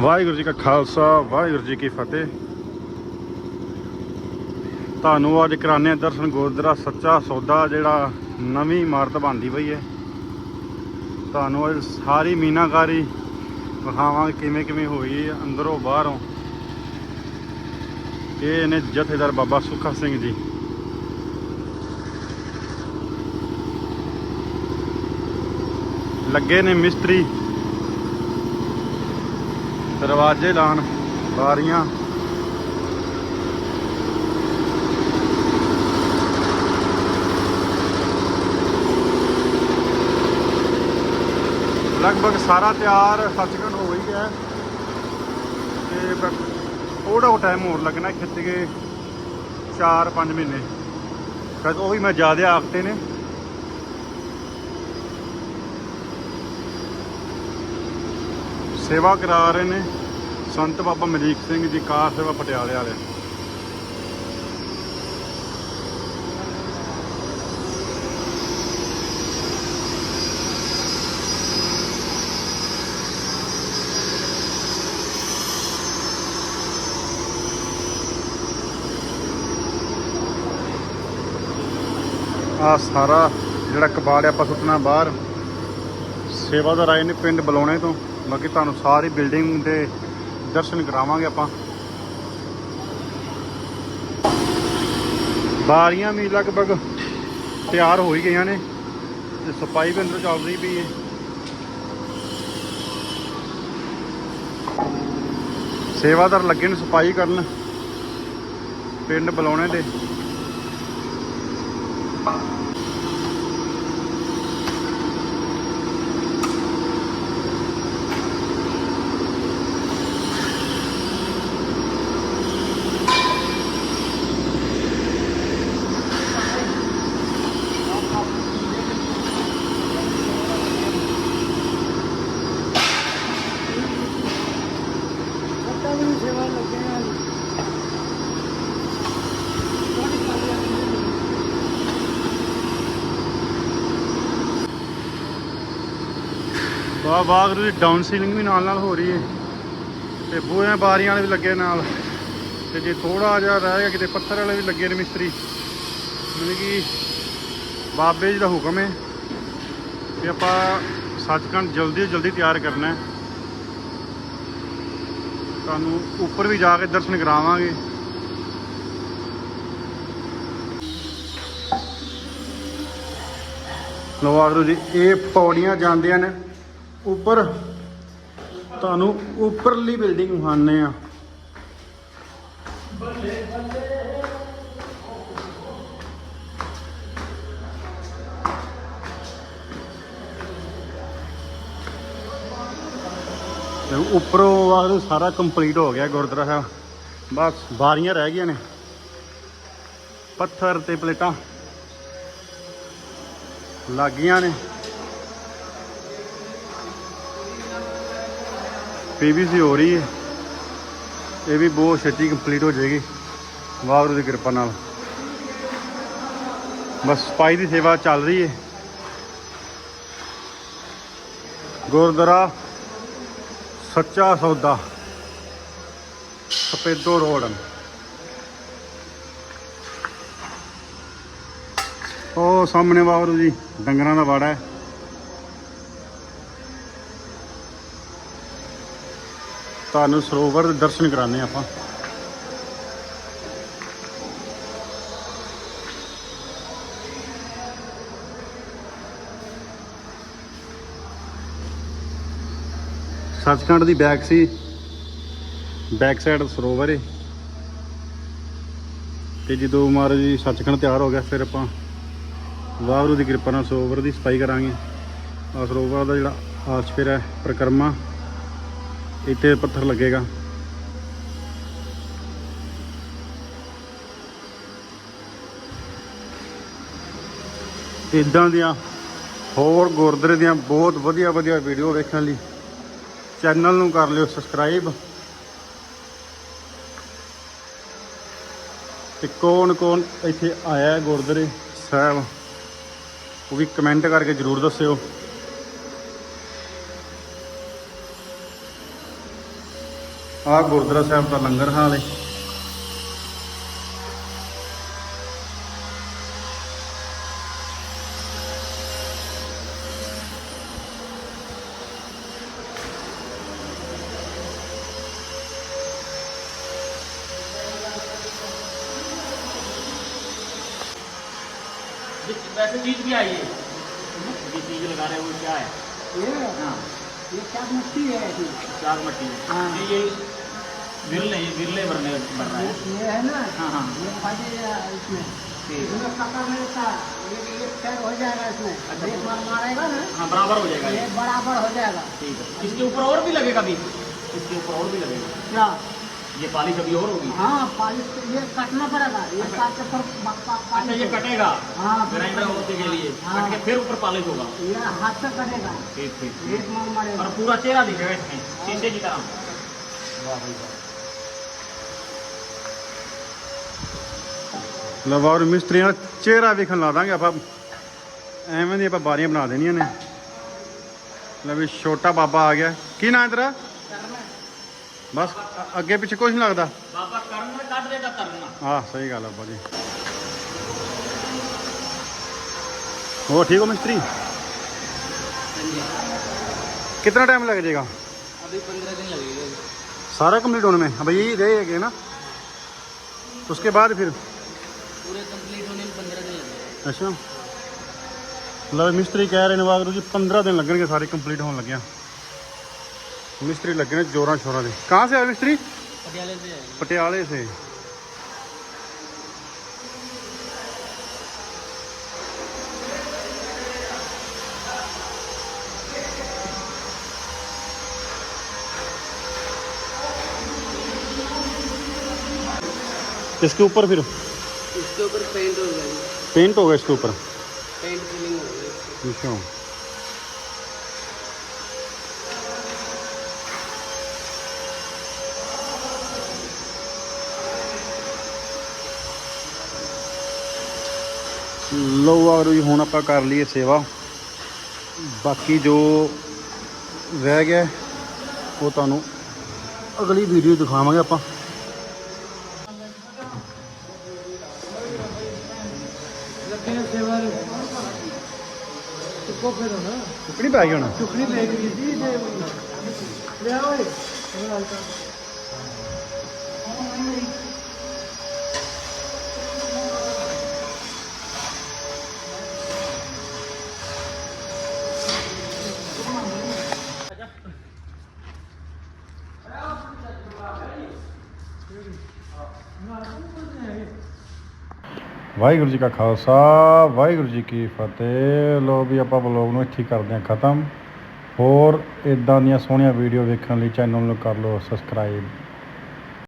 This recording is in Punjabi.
ਵਾਹਿਗੁਰੂ ਜੀ ਕਾ ਖਾਲਸਾ, ਵਾਹਿਗੁਰੂ ਜੀ ਕੀ ਫਤਿਹ। ਤੁਹਾਨੂੰ ਅੱਜ ਕਰਾਣੇ ਦਰਸ਼ਨ ਗੁਰਦੁਆਰਾ ਸੱਚਾ ਸੌਦਾ, ਜਿਹੜਾ ਨਵੀਂ ਇਮਾਰਤ ਬਣਦੀ ਪਈ ਹੈ। ਤੁਹਾਨੂੰ ਅੱਜ ਸਾਰੀ ਮੀਨਾਕਾਰੀ ਵਿਖਾਵਾਂਗੇ, ਕਿਵੇਂ ਕਿਵੇਂ ਹੋਈ ਹੈ, ਅੰਦਰੋਂ ਬਾਹਰੋਂ। ਇਹ ਨੇ ਜਥੇਦਾਰ ਬਾਬਾ ਸੁੱਖਾ ਸਿੰਘ ਜੀ। ਲੱਗੇ ਨੇ ਮਿਸਤਰੀ। ਦਰਵਾਜ਼ੇ ਲਾਣ ਬਾਰੀਆਂ ਲਗਭਗ ਸਾਰਾ ਤਿਆਰ ਸੱਚਖੰਡ ਹੋ ਹੀ ਹੈ। ਤੇ ਬਸ ਥੋੜਾ ਟਾਈਮ ਹੋਰ ਲੱਗਣਾ, ਖਿੱਚ ਕੇ 4-5 ਮਹੀਨੇ। ਸ਼ਾਇਦ ਉਹ ਵੀ ਮੈਂ ਜ਼ਿਆਦਾ ਆਖਤੇ ਨੇ। ਸੇਵਾ ਕਰਾ ਰਹੇ ਨੇ ਸੰਤ ਬਾਬਾ ਮਲੀਕ ਸਿੰਘ ਜੀ, ਕਾਰ ਸੇਵਾ ਪਟਿਆਲੇ ਵਾਲੇ। ਆ ਸਾਰਾ ਜਿਹੜਾ ਕਬਾੜ ਆਪਾਂ ਸੁੱਟਣਾ ਬਾਹਰ। ਸੇਵਾ ਦਾ ਰਾਏ ਨੇ ਪਿੰਡ ਬਲੌਣੇ ਤੋਂ। ਬਾਕੀ ਤੁਹਾਨੂੰ ਸਾਰੀ ਬਿਲਡਿੰਗ ਦੇ ਦਰਸ਼ਨ ਕਰਾਵਾਂਗੇ ਆਪਾਂ। ਬਾਰੀਆਂ ਵੀ ਲਗਭਗ ਤਿਆਰ ਹੋ ਹੀ ਗਈਆਂ ਨੇ ਤੇ ਸਫ਼ਾਈ ਵੀ ਅੰਦਰ ਚੱਲ ਰਹੀ ਪਈ ਹੈ ਸੇਵਾਦਾਰ ਲੱਗੇ ਨੇ ਸਫ਼ਾਈ ਕਰਨ ਪਿੰਡ ਬੁਲਾਉਣੇ ਦੇ। ਵਾਹ ਵਾਹ ਦੀ ਡਾਊਨ ਸੀਲਿੰਗ ਵੀ ਨਾਲ ਨਾਲ ਹੋ ਰਹੀ ਹੈ ਤੇ ਬੂਹੇ ਬਾਰੀਆਂ ਵਾਲੇ ਵੀ ਲੱਗੇ ਨਾਲ। ਤੇ ਜੇ ਥੋੜਾ ਜਿਹਾ ਰਹਿ ਗਿਆ ਕਿਤੇ, ਪੱਥਰ ਵਾਲੇ ਵੀ ਲੱਗੇ ਨੇ ਮਿਸਤਰੀ। ਮਤਲਬ ਕਿ ਬਾਬੇ ਜੀ ਦਾ ਹੁਕਮ ਹੈ ਕਿ ਆਪਾਂ ਸੱਚਖੰਡ ਜਲਦੀ ਤੋਂ ਜਲਦੀ ਤਿਆਰ ਕਰਨਾ ਹੈ ਤੁਹਾਨੂੰ ਉੱਪਰ ਵੀ ਜਾ ਕੇ ਦਰਸ਼ਨ ਕਰਾਵਾਂਗੇ। ਲੋ ਵਾਹਿਗੁਰੂ ਜੀ, ਇਹ ਪੌੜੀਆਂ ਜਾਂਦੀਆਂ ਨੇ। ਉੱਪਰ, ਤੁਹਾਨੂੰ ਉੱਪਰਲੀ ਬਿਲਡਿੰਗ ਵਿਖਾਉਂਦੇ ਆ ਤੇ ਉੱਪਰੋਂ ਵਾਹਿਗੁਰੂ ਸਾਰਾ ਕੰਪਲੀਟ ਹੋ ਗਿਆ ਗੁਰਦੁਆਰਾ ਸਾਹਿਬ। ਬਸ, ਬਾਰੀਆਂ ਰਹਿ ਗਈਆਂ ਨੇ। ਪੱਥਰ ਤੇ ਪਲੇਟਾਂ। ਲੱਗੀਆਂ ਨੇ। ਪੀਵੀਸੀ ਹੋ ਰਹੀ ਹੈ। ਇਹ ਵੀ ਬਹੁਤ ਛੇਤੀ ਕੰਪਲੀਟ ਹੋ ਜਾਏਗੀ। ਵਾਹਿਗੁਰੂ ਦੀ ਕਿਰਪਾ ਨਾਲ। ਬਸ ਸਪਾਈ ਦੀ ਸੇਵਾ ਚੱਲ ਰਹੀ ਹੈ। ਗੁਰਦੁਆਰਾ ਸੱਚਾ ਸੌਦਾ। ਸਪੇਦੋ ਰੋਡ। ਉਹ ਸਾਹਮਣੇ ਵਾਹਿਗੁਰੂ ਜੀ, ਡੰਗਰਾਂ ਦਾ ਵਾੜਾ ਹੈ। ਤੁਹਾਨੂੰ ਸਰੋਵਰ ਦੇ ਦਰਸ਼ਨ ਕਰਾਣੇ ਆਪਾਂ। ਸੱਚਖੰਡ ਦੀ ਬੈਕ ਸੀ। ਬੈਕ ਸਾਈਡ ਸਰੋਵਰ ਹੈ ਤੇ ਜਦੋਂ ਮਹਾਰਾਜ ਜੀ ਸੱਚਖੰਡ ਤਿਆਰ ਹੋ ਗਿਆ, ਫਿਰ ਆਪਾਂ ਵਾਹਿਗੁਰੂ ਦੀ ਕਿਰਪਾ ਨਾਲ ਸਰੋਵਰ ਦੀ ਸਫ਼ਾਈ ਕਰਾਂਗੇ। ਆ ਸਰੋਵਰ ਦਾ ਜਿਹੜਾ ਆਸਪਿਰ ਹੈ, ਪ੍ਰਕਰਮਾ। ਇੱਥੇ ਪੱਥਰ ਲੱਗੇਗਾ। ਇਦਾਂ ਦੀਆਂ ਹੋਰ ਗੁਰਦੁਆਰੇ ਦੀਆਂ ਬਹੁਤ ਵਧੀਆ ਵਧੀਆ ਵੀਡੀਓ ਵੇਖਣ ਲਈ ਚੈਨਲ ਨੂੰ ਕਰ ਲਿਓ ਸਬਸਕ੍ਰਾਈਬ ਤੇ ਕੌਣ ਕੌਣ ਇੱਥੇ ਆਇਆ ਗੁਰਦੁਆਰੇ ਸਾਹਿਬ, ਉਹ ਵੀ ਕਮੈਂਟ ਕਰਕੇ ਜਰੂਰ ਦੱਸਿਓ। ਆ ਗੁਰਦੁਆਰਾ ਸਾਹਿਬ ਦਾ ਲੰਗਰ ਹਾਲ ਹੈ वैसे चीज भी आई है ये चीज लगा रहे हो क्या है ये हाँ ये क्या मिट्टी है इसमें चार मट्टी में हाँ। ये ये बिरले ये बिरले भरने भर रहा है ये है ना हाँ हाँ ये खाली इसमें ठीक इसमें पकड़ में रहता ये ये फेर हो जाएगा इसमें अच्छा। एक बार मारेगा ना हाँ बराबर हो जाएगा ये ये बराबर हो जाएगा ठीक है इसके ऊपर और भी लगेगा भी इसके ऊपर और भी लगेगा क्या ये पालिश अभी और होगी हाँ पालिश तो ये काटना पड़ेगा ये काट के फिर पा- पा- अच्छा पालिश ये होगा। कटेगा हाँ ग्राइंडर होने के लिए हाँ। कट के फिर ऊपर पालिश होगा ये हाथ से कटेगा ठीक ठीक एक मार मारेगा और पूरा चेहरा दिखेगा इसमें शीशे की तरह वाह भाई वाह ਲਓ ਔਰ ਮਿਸਤਰੀਆਂ ਦਾ ਚਿਹਰਾ ਵੇਖਣ ਲਾ ਦਾਂਗੇ ਆਪਾਂ ਐਵੇਂ ਦੀ ਆਪਾਂ ਬਾਰੀਆਂ ਬਣਾ ਦੇਣੀਆਂ ਨੇ ਲੈ ਵੀ ਛੋਟਾ ਬਾਬਾ ਆ ਗਿਆ ਕੀ ਨਾਂ ਹੈ ਤੇਰਾ ਬਸ ਅ- ਅੱਗੇ ਪਿੱਛੇ ਕੁਝ ਨਹੀਂ ਲੱਗਦਾ बाबा करना काट देगा करना ਹਾਂ ਸਹੀ ਗੱਲ ਆ ਬਾਜੀ ਹੋ ਠੀਕ ਹੋ ਮਿਸਤਰੀ कितना टाइम लग जाएगा अभी पंद्रह दिन लगेगा सारा कंप्लीट होने में अब यही रहेगा ना उसके बाद फिर पूरे कंप्लीट होने में पंद्रह दिन लगेगा ਅੱਛਾ ਲਓ ਮਿਸਤਰੀ ਕਹਿ ਰਹੇ ਨੇ ਵਾਗਰੂ ਜੀ 15 ਦਿਨ ਲੱਗਣਗੇ ਸਾਰੇ ਕੰਪਲੀਟ ਹੋਣ ਲੱਗਿਆ मिस्त्री लगे हैं जोरा शोरा से कहाँ से आए मिस्त्री पटियाले से पटियाले से इसके ऊपर फिर इसके ऊपर पेंट हो गया पेंट हो गया इसके ऊपर पेंट फिलिंग हो गई ਲਓ ਆਗਰੋ ਜੀ ਹੁਣ ਆਪਾਂ ਕਰ ਲਈਏ ਸੇਵਾ। ਬਾਕੀ ਜੋ ਰਹਿ ਗਿਆ ਉਹ ਤੁਹਾਨੂੰ ਅਗਲੀ ਵੀਡੀਓ ਦਿਖਾਵਾਂਗੇ ਆਪਾਂ। ਚੁੱਕਣੀ ਪੈ ਗਈ ਹੁਣ। ਚੁੱਕਣੀ ਪੈ ਗਈ ਜੀ ਜੇ ਲੈ ਓਏ ਵਾਹਿਗੁਰੂ ਜੀ ਕਾ ਖਾਲਸਾ, ਵਾਹਿਗੁਰੂ ਜੀ ਕੀ ਫਤਿਹ। ਲੋ ਵੀ ਆਪਾਂ ਬਲੌਗ ਨੂੰ ਇੱਥੇ ਕਰਦੇ ਹਾਂ ਖਤਮ। ਹੋਰ ਇਦਾਂ ਦੀਆਂ ਸੋਹਣੀਆਂ ਵੀਡੀਓ ਵੇਖਣ ਲਈ ਚੈਨਲ ਨੂੰ ਕਰ ਲਓ ਸਬਸਕ੍ਰਾਈਬ